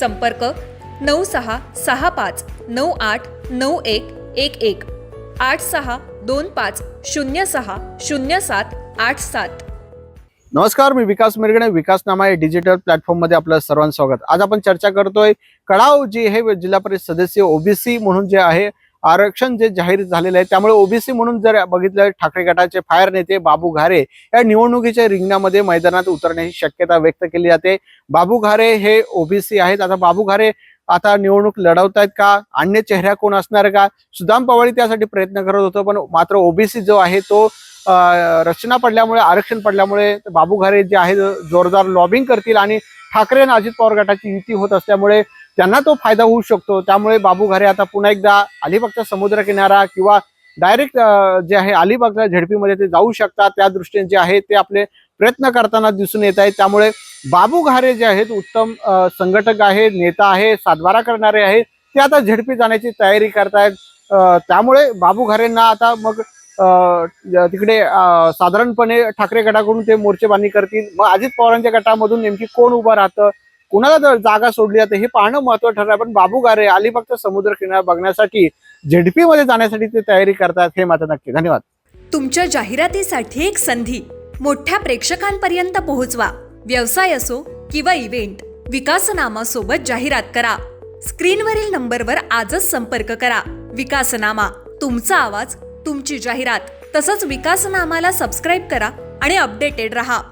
संपर्क नऊ सहा सहा पाच नऊ आठ नऊ एक एक एक. आठ सहा दोन पाच शून्य सहा शून्य सात आठ सात. नमस्कार मी विकास मिरगणे. विकासनामा या डिजिटल प्लॅटफॉर्ममध्ये आपलं सर्वांचं स्वागत. आज आपण चर्चा करतोय कडाव जी हे जिल्हा परिषद सदस्य ओबीसी म्हणून जे आहे आरक्षण जे जाहीर झालेलं आहे त्यामुळे ओबीसी म्हणून जर बघितलं ठाकरे गटाचे फायर नेते बाबू घारे या निवडणुकीच्या रिंगणामध्ये मैदानात उतरण्याची शक्यता व्यक्त केली जाते. बाबू घारे हे ओबीसी आहेत. आता बाबू घारे आता निवडणूक लढवत आहेत का? अन्य चेहऱ्या कोण असणार का? सुदाम पवाळी त्यासाठी प्रयत्न करत होतो पण मात्र ओबीसी जो आहे तो रचना पडल्यामुळे आरक्षण पडल्यामुळे बाबू घारे जे आहे जोरदार लॉबिंग करतील आणि ठाकरे आणि अजित पवार गटाची युती होत असल्यामुळे त्यांना तो फायदा होऊ शकतो. त्यामुळे बाबूघारे आता पुन्हा एकदा अलिबागचा समुद्र किनारा किंवा डायरेक्ट जे आहे अलिबागच्या झडपीमध्ये ते जाऊ शकतात. त्या दृष्टीने जे आहे ते आपले प्रयत्न करताना दिसून येत आहेत. त्यामुळे बाबू घारे जे आहेत उत्तम संघटक आहे नेता आहे सातबारा करणारे आहेत ते आता झडपी जाण्याची तयारी करतायत. त्यामुळे बाबू घारेंना आता मग तिकडे साधारणपणे ठाकरे गटाकडून ते मोर्चेबांधणी करतील. मग अजित पवारांच्या गटामधून नेमकी कोण उभं राहतं? कुणाला जर जागा सोडली जाते हे पाहणं महत्वाचं ठरलं पण बाबू गारे अलिबागचा समुद्र किनारा बघण्यासाठी झेडपी मध्ये जाण्यासाठी ते तयारी करतात हे मात्र नक्की. धन्यवाद. तुमच्या जाहिरातीसाठी एक संधी. मोठ्या प्रेक्षकांपर्यंत पोहोचवा. व्यवसाय असो किंवा इव्हेंट विकासनामा सोबत जाहिरात करा. स्क्रीनवरील नंबरवर आजच संपर्क करा. विकासनामा तुमचा आवाज तुमची जाहिरात. तसंच विकासनामाला सबस्क्राईब करा आणि अपडेटेड रहा.